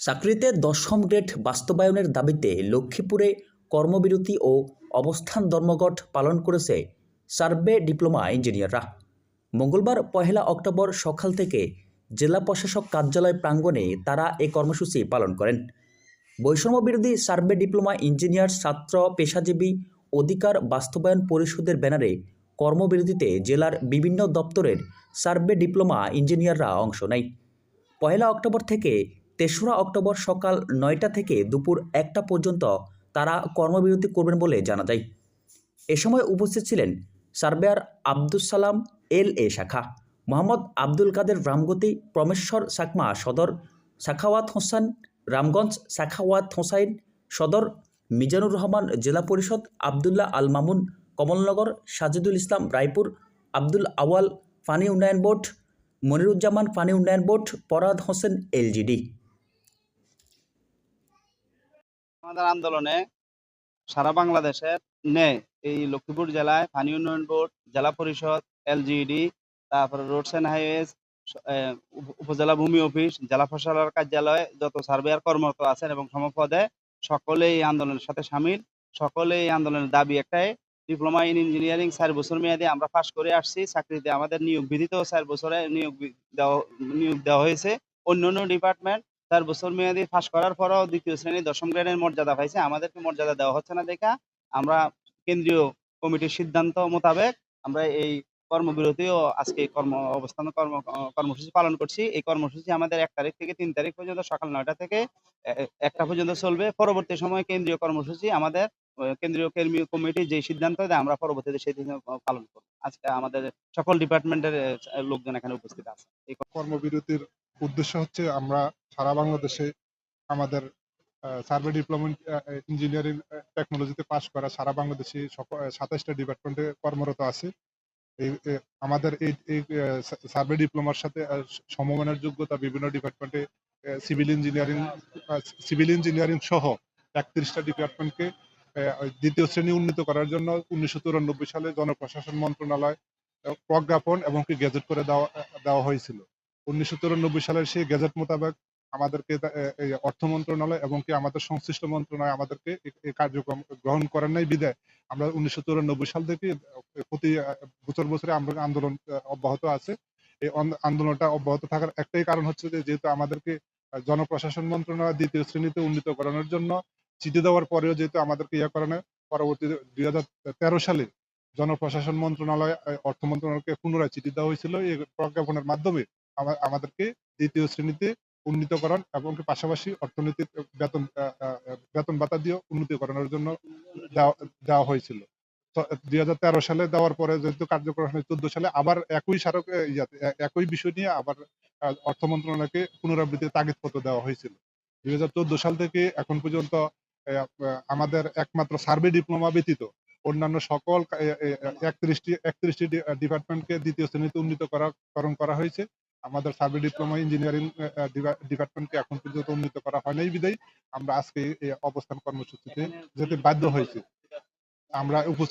চাকরিতে দশম গ্রেড বাস্তবায়নের দাবিতে লক্ষ্মীপুরে কর্মবিরতি ও অবস্থান ধর্মঘট পালন করেছে সার্ভে ডিপ্লোমা ইঞ্জিনিয়াররা। মঙ্গলবার পহেলা অক্টোবর সকাল থেকে জেলা প্রশাসক কার্যালয় প্রাঙ্গণে তারা এই কর্মসূচি পালন করেন। বৈষম্য বিরোধী সার্ভে ডিপ্লোমা ইঞ্জিনিয়ার ছাত্র, পেশাজীবী, অধিকার বাস্তবায়ন পরিষদের ব্যানারে কর্মবিরতিতে জেলার বিভিন্ন দপ্তরের সার্ভে ডিপ্লোমা ইঞ্জিনিয়াররা অংশ নেয়। পয়লা অক্টোবর থেকে তেসরা অক্টোবর সকাল নয়টা থেকে দুপুর একটা পর্যন্ত তারা কর্মবিরতি করবেন বলে জানা যায়। এ সময় উপস্থিত ছিলেন সার্ভেয়ার আব্দুস সালাম, এল এ শাখা, মোহাম্মদ আব্দুল কাদের রামগতি, প্রমেশ্বর সাকমা সদর সাখাওয়াত হোসেন, রামগঞ্জ সাখাওয়াত হোসাইন সদর, মিজানুর রহমান জেলা পরিষদ, আবদুল্লাহ আল মামুন কমলনগর, সাজিদুল ইসলাম রায়পুর, আব্দুল আওয়াল ফানি উন্নয়ন বোর্ড, মনিরুজ্জামান ফানি উন্নয়ন বোর্ড পরাদ হোসেন এলজিডি আমাদের আন্দোলনে সারা বাংলাদেশের নেয় এই লক্ষ্মীপুর জেলায় পানি উন্নয়ন বোর্ড, জেলা পরিষদ এলজিডি তারপরে রোডস অ্যান্ড হাইওয়েজ উপজেলা ভূমি অফিস, জেলা প্রশাসনের কার্যালয় যত সার্ভেয়ার কর্মরত আছেন এবং সমপদে সকলেই এই আন্দোলনের সাথে সামিল। সকলে এই আন্দোলনের দাবি একটাই, ডিপ্লোমা ইন ইঞ্জিনিয়ারিং চার বছর মেয়াদে আমরা পাশ করে আসছি, চাকরিতে আমাদের নিয়োগ বিধিত চার বছরে নিয়োগ দেওয়া নিয়োগ দেওয়া হয়েছে। অন্য অন্য ডিপার্টমেন্ট চার বছর মেয়াদি পাশ করার পরও দ্বিতীয় শ্রেণি দশম গ্রেডের মর্যাদা পাইছে। আমাদেরকে মর্যাদা দেওয়া হচ্ছে না দেখা। আমরা কেন্দ্রীয় কমিটির সিদ্ধান্ত মোতাবেক আমরা এই কর্মবিরতি ও আজকে কর্ম অবস্থান কর্ম কর্মসূচি পালন করছি। এই কর্মসূচি আমাদের এক তারিখ থেকে তিন তারিখ পর্যন্ত সকাল নয়টা থেকে একটা পর্যন্ত চলবে। পরবর্তী সময়ে কেন্দ্রীয় কর্মসূচি আমাদের কেন্দ্রীয় কেন্দ্রীয় কমিটি যে সিদ্ধান্ত দেয় আমরা পরবর্তীতে সেই পালন করব। আজকে আমাদের সকল ডিপার্টমেন্টের লোকজন এখানে উপস্থিত আছে। এই কর্মবিরতির উদ্দেশ্য হচ্ছে আমরা সারা বাংলাদেশে আমাদের সার্ভে ডিপ্লোমা ইঞ্জিনিয়ারিং টেকনোলজিতে পাশ করা সারা বাংলাদেশে সাতাইশটা ডিপার্টমেন্টে কর্মরত আছে। এই আমাদের এই এই সার্ভে ডিপ্লোমার সাথে সমমানের যোগ্যতা বিভিন্ন ডিপার্টমেন্টে সিভিল ইঞ্জিনিয়ারিং সিভিল ইঞ্জিনিয়ারিং সহ একত্রিশটা ডিপার্টমেন্টকে দ্বিতীয় শ্রেণি উন্নীত করার জন্য উনিশশো চুরানব্বই সালে জনপ্রশাসন মন্ত্রণালয় প্রজ্ঞাপন এবং গেজেট করে দেওয়া দেওয়া হয়েছিল। উনিশশো চুরানব্বই সালের সেই গেজেট মোতাবেক আমাদেরকে অর্থ মন্ত্রণালয় এবং কি আমাদের সংশ্লিষ্ট মন্ত্রণালয় আমাদেরকে এই- কার্যক্রম গ্রহণ করার নাই বিদায় আমরা উনিশশো চুরানব্বই সাল থেকে প্রতি বছর বছরে আমরা আন্দোলন অব্যাহত আছে। এই আন্দোলনটা অব্যাহত থাকার একটাই কারণ হচ্ছে যে, যেহেতু আমাদেরকে জনপ্রশাসন মন্ত্রণালয় দ্বিতীয় শ্রেণীতে উন্নীত করানোর জন্য চিঠি দেওয়ার পরেও যেহেতু আমাদেরকে ইয়ে করে না পরবর্তী দুই হাজার তেরো সালে জনপ্রশাসন মন্ত্রণালয় অর্থ মন্ত্রণালয়কে পুনরায় চিঠি দেওয়া হয়েছিল এই প্রজ্ঞাপনের মাধ্যমে। আমাদেরকে দ্বিতীয় শ্রেণীতে উন্নীতকরণ এবং পাশাপাশি অর্থনৈতিক বেতন বেতন ভাতা দিয়ে উন্নীতকরণের জন্য দেওয়া হয়েছিল। দুই হাজার তেরো সালে দেওয়ার পরে যেহেতু কার্যকর হয় চোদ্দ সালে, আবার একই স্মারকে একই বিষয় নিয়ে আবার অর্থ মন্ত্রণালয়কে পুনরাবৃত্তির তাগিদপত্র দেওয়া হয়েছিল। দুই হাজার চোদ্দ সাল থেকে এখন পর্যন্ত আমাদের একমাত্র সার্ভে ডিপ্লোমা ব্যতীত অন্যান্য সকল একত্রিশটি একত্রিশটি ডিপার্টমেন্টকে দ্বিতীয় শ্রেণীতে উন্নীত করা করণ করা হয়েছে। আমাদের সার্ভে ডিপ্লোমা ইঞ্জিনিয়ারিং ডিপার্টমেন্টকে এখন পর্যন্ত উন্নীত করা হয় নাই বিদায়। আমরা আজকে এই অবস্থান কর্মসূচিতে যেতে বাধ্য হয়েছি। আমরা উপস্থিত